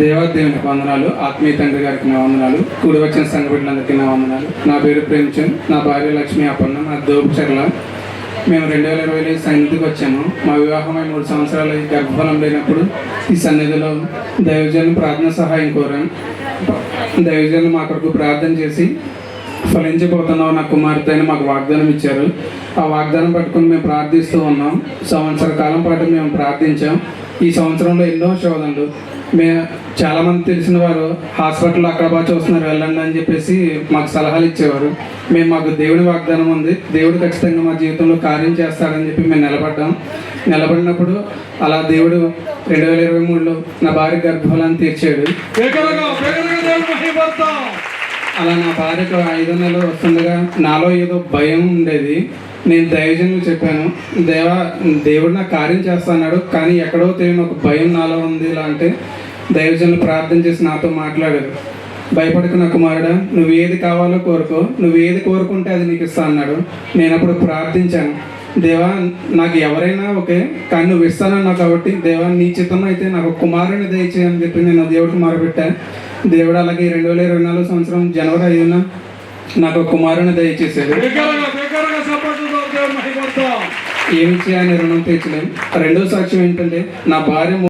దేవాదేవునికి వందనాలు ఆత్మీయ తండ్రి గారికి నా వందనాలు కూడి వచ్చిన సంఘ బిడ్డలందరికీ నా వందనాలు. నా పేరు ప్రేమచంద్ నా భార్య లక్ష్మి అప్పన్న నా దోపుచర్ల మేము రెండు వేల ఇరవైలో ఈ సన్నిధికి వచ్చాము. మా వివాహమై మూడు సంవత్సరాలు గర్భఫలం లేనప్పుడు ఈ సన్నిధిలో దైవజనులు ప్రార్థన సహాయం కోరాం. దైవజనులు మా కొరకు ప్రార్థన చేసి ఫలించబోతున్నావు నా కుమార్తె అని మాకు వాగ్దానం ఇచ్చారు. ఆ వాగ్దానం పట్టుకుని మేము ప్రార్థిస్తూ ఉన్నాం. సంవత్సర కాలం పాటు మేము ప్రార్థించాం. ఈ సంవత్సరంలో ఎన్నో శోధనలు. మే చాలామంది తెలిసిన వారు హాస్పిటల్ అక్కడ బాగా చూస్తున్నారు వెళ్ళండి అని చెప్పేసి మాకు సలహాలు ఇచ్చేవారు. మేము మాకు దేవుడి వాగ్దానం ఉంది. దేవుడు ఖచ్చితంగా మా జీవితంలో కార్యం చేస్తాడని చెప్పి మేము నిలబడ్డాం. నిలబడినప్పుడు అలా దేవుడు రెండు వేల ఇరవై మూడులో నా భార్య గర్భఫలాన్ని తీర్చాడు. అలా నా భార్యకు ఐదో నెలలు వస్తుండగా నాలో ఏదో భయం ఉండేది. నేను దైవజనులు చెప్పాను. దేవా దేవుడు నా కార్యం చేస్తాడు కానీ ఎక్కడో తెలియని ఒక భయం నాలో ఉంది ఇలా అంటే దైవజనులు ప్రార్థన చేసి నాతో మాట్లాడారు. భయపడకు నా కుమారుడా నువ్వు ఏది కావాలో కోరుకో నువ్వు ఏది కోరుకుంటే అది నీకు ఇస్తా అన్నాడు. నేను అప్పుడు ప్రార్థించాను. దేవా నాకు ఎవరైనా ఓకే కానీ నువ్వు ఇస్తానన్నావు కాబట్టి దేవా నీ చిత్తం అయితే నాకు కుమారుని దయచేయని చెప్పి నేను దేవుడికి మొరపెట్టాను దేవుడు అలాగే రెండు వేల ఇరవై నాలుగు సంవత్సరం జనవరి ఐదున నాకు కుమారుని మహిమపడతాం ఏమి చేయాలని రుణం తీర్చలేం. రెండో సాక్ష్యం ఏంటంటే నా భార్య